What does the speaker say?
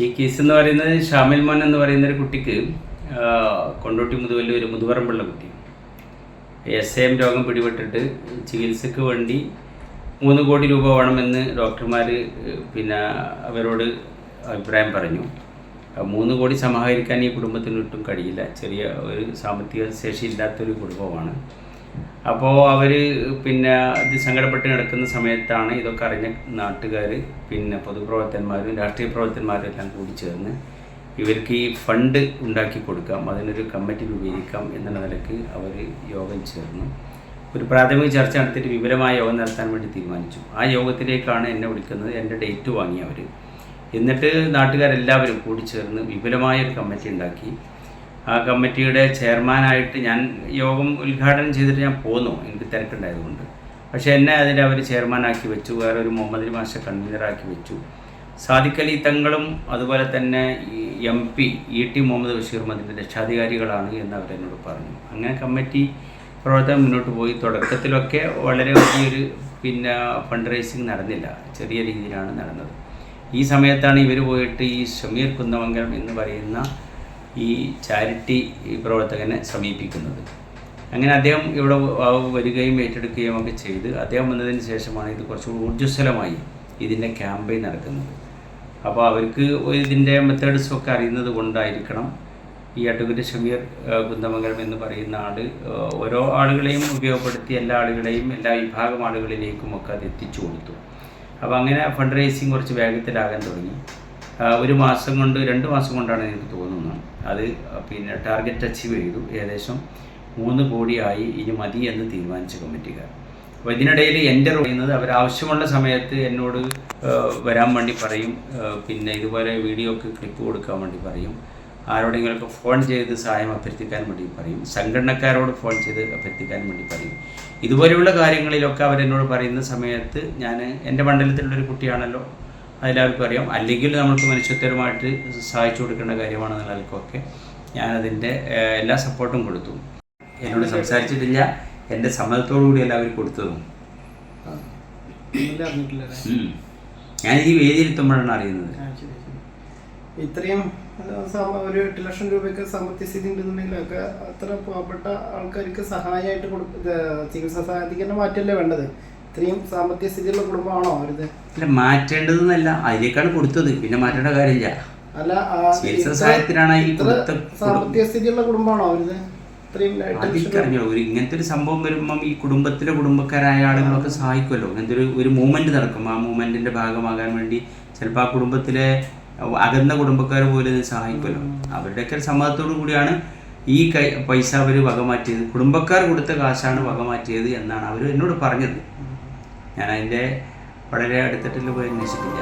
ഈ കേസ് എന്ന് പറയുന്നത് ഷാമിൽ മോൻ എന്ന് പറയുന്ന ഒരു കുട്ടിക്ക് കൊണ്ടോട്ടി മുതുവല്ല ഒരു മുതുവറമ്പുള്ള കുട്ടി. എസ് എം രോഗം പിടിപെട്ടിട്ട് ചികിത്സയ്ക്ക് വേണ്ടി മൂന്ന് കോടി രൂപ വേണമെന്ന് ഡോക്ടർമാർ പിന്നെ അവരോട് അഭിപ്രായം പറഞ്ഞു. മൂന്ന് കോടി സമാഹരിക്കാൻ ഈ കുടുംബത്തിന് ഒട്ടും കഴിയില്ല. ചെറിയ ഒരു സാമ്പത്തിക ശേഷി ഇല്ലാത്തൊരു കുടുംബമാണ്. അപ്പോൾ അവർ പിന്നെ ഇത് സങ്കടപ്പെട്ട് നടക്കുന്ന സമയത്താണ് ഇതൊക്കെ അറിഞ്ഞ നാട്ടുകാർ പിന്നെ പൊതുപ്രവർത്തകന്മാരും രാഷ്ട്രീയ പ്രവർത്തകന്മാരും എല്ലാം കൂടി ചേർന്ന് ഇവർക്ക് ഈ ഫണ്ട് ഉണ്ടാക്കി കൊടുക്കാം അതിനൊരു കമ്മിറ്റി രൂപീകരിക്കാം എന്നുള്ള നിലയ്ക്ക് അവർ യോഗം ചേർന്നു. ഒരു പ്രാഥമിക ചർച്ച നടത്തിയിട്ട് വിപുലമായ യോഗം നടത്താൻ വേണ്ടി തീരുമാനിച്ചു. ആ യോഗത്തിലേക്കാണ് എന്നെ വിളിക്കുന്നത് എന്റെ ഡേറ്റ് വാങ്ങി അവർ എന്നിട്ട് നാട്ടുകാരെല്ലാവരും കൂടി ചേർന്ന് വിപുലമായ ഒരു കമ്മിറ്റി ഉണ്ടാക്കി. കമ്മിറ്റിയുടെ ചെയർമാനായിട്ട് ഞാൻ യോഗം ഉദ്ഘാടനം ചെയ്തിട്ട് ഞാൻ പോന്നു. എനിക്ക് തിരക്കുണ്ടായതുകൊണ്ട്. പക്ഷേ എന്നെ അതിൽ അവർ ചെയർമാനാക്കി വെച്ചു. വേറെ ഒരു മുഹമ്മദ് മാഷ കൺവീനറാക്കി വെച്ചു. സാദിഖലി തങ്ങളും അതുപോലെ തന്നെ M P E T Muhammad Basheer മതിന്റെ രക്ഷാധികാരികളാണ് എന്ന് അവരെന്നോട് പറഞ്ഞു. അങ്ങനെ കമ്മിറ്റി പ്രവർത്തനം മുന്നോട്ട് പോയി. തുടക്കത്തിലൊക്കെ വളരെ വലിയൊരു പിന്നെ ഫണ്ട് റൈസിങ് നടന്നില്ല. ചെറിയ രീതിയിലാണ് നടന്നത്. ഈ സമയത്താണ് ഇവർ പോയിട്ട് ഈ ഷമീർ കുന്നമംഗലം എന്ന് പറയുന്ന ഈ ചാരിറ്റി പ്രവർത്തകനെ സമീപിക്കുന്നത്. അങ്ങനെ അദ്ദേഹം ഇവിടെ വരികയും ഏറ്റെടുക്കുകയും ഒക്കെ ചെയ്ത് അദ്ദേഹം വന്നതിന് ശേഷമാണ് ഇത് കുറച്ചുകൂടി ഊർജസ്വലമായി ഇതിന്റെ ക്യാമ്പയിൻ നടക്കുന്നത്. അപ്പോൾ അവർക്ക് ഇതിന്റെ മെത്തേഡ്സും ഒക്കെ അറിയുന്നത് കൊണ്ടായിരിക്കണം ഈ അഡ്വക്കേറ്റ് ഷമീർ കുന്തമംഗലം എന്ന് പറയുന്ന ആൾ ഓരോ ആളുകളെയും ഉപയോഗപ്പെടുത്തി എല്ലാ ആളുകളെയും എല്ലാ വിഭാഗം ആളുകളിലേക്കും ഒക്കെ അത് എത്തിച്ചു കൊടുത്തു. അപ്പോൾ അങ്ങനെ ഫണ്ട് റേസിങ് കുറച്ച് വേഗത്തിലാകാൻ തുടങ്ങി. ഒരു മാസം കൊണ്ട് രണ്ട് മാസം കൊണ്ടാണ് എനിക്ക് തോന്നുന്നത്. അത് പിന്നെ ടാർഗറ്റ് അച്ചീവ് ചെയ്തു. ഏകദേശം മൂന്ന് കോടിയായി ഇനി മതി എന്ന് തീരുമാനിച്ച കമ്മിറ്റിക്കാർ. അപ്പോൾ ഇതിനിടയിൽ എന്റെ പറയുന്നത് അവർ ആവശ്യമുള്ള സമയത്ത് എന്നോട് വരാൻ വേണ്ടി പറയും. പിന്നെ ഇതുപോലെ വീഡിയോക്ക് ക്ലിപ്പ് കൊടുക്കാൻ വേണ്ടി പറയും. ആരോടെങ്കിലുമൊക്കെ ഫോൺ ചെയ്ത് സഹായം അഭ്യർത്ഥിക്കാൻ വേണ്ടി പറയും. സംഘടനക്കാരോട് ഫോൺ ചെയ്ത് അഭ്യർത്ഥിക്കാൻ വേണ്ടി പറയും. ഇതുപോലെയുള്ള കാര്യങ്ങളിലൊക്കെ അവരെന്നോട് പറയുന്ന സമയത്ത് ഞാൻ എന്റെ മണ്ഡലത്തിലുള്ളൊരു കുട്ടിയാണല്ലോ അതെല്ലാവർക്കും അറിയാം. അല്ലെങ്കിൽ നമ്മൾക്ക് മനുഷ്യത്വരമായിട്ട് സഹായിച്ചു കൊടുക്കേണ്ട കാര്യമാണ് നിലക്കൊക്കെ ഞാനതിന്റെ എല്ലാ സപ്പോർട്ടും കൊടുത്തു. എന്നോട് സംസാരിച്ചിട്ടില്ല. എന്റെ സമ്മതത്തോടു കൂടി എല്ലാവരും കൊടുത്തതും. ഞാനീ. ഞാൻ ഈ വേദിയിലെത്തുമ്പോഴാണ് അറിയുന്നത്. ആ, ശരി, ശരി. ഇത്രയും ഒരു എട്ട് ലക്ഷം രൂപയൊക്കെ സാമ്പത്തിക സ്ഥിതി ഉണ്ടെന്നുണ്ടെങ്കിലൊക്കെ അത്ര പാവപ്പെട്ട ആൾക്കാർക്ക് സഹായമായിട്ട് കൊടുക്ക ചികിത്സാ സഹായത്തിക്ക് തന്നെ മാറ്റല്ലേ വേണ്ടത്? ഇത്രയും സാമ്പത്തിക സ്ഥിതിയുള്ള കുടുംബമാണോ അവരുത്? അല്ല മാറ്റേണ്ടതെന്നല്ല. അതിലേക്കാണ് കൊടുത്തത്. പിന്നെ മാറ്റേണ്ട കാര്യമില്ല. അല്ല സഹായത്തിനാണ് ഈ സാമ്പത്തിക സ്ഥിതിയുള്ള കുടുംബമാണോ അവരുത്? അതിക്കറിഞ്ഞോ ഒരു ഇങ്ങനത്തെ ഒരു സംഭവം വരുമ്പം ഈ കുടുംബത്തിലെ കുടുംബക്കാരായ ആളുകളൊക്കെ സഹായിക്കുമല്ലോ. ഇങ്ങനത്തെ ഒരു ഒരു മൂവ്മെന്റ് നടക്കും. ആ മൂവ്മെന്റിന്റെ ഭാഗമാകാൻ വേണ്ടി ചിലപ്പോൾ ആ കുടുംബത്തിലെ അകന്ന കുടുംബക്കാർ പോലും ഇത് സഹായിക്കുമല്ലോ. അവരുടെയൊക്കെ ഒരു സമ്മതത്തോടു കൂടിയാണ് ഈ കൈ പൈസ അവർ വകമാറ്റിയത് കുടുംബക്കാർ കൊടുത്ത കാശാണ് വകമാറ്റിയത് എന്നാണ് അവർ എന്നോട് പറഞ്ഞത്. ഞാൻ അതിന്റെ വളരെ അടുത്തിട്ടിൽ പോയി അന്വേഷിച്ചിട്ടില്ല.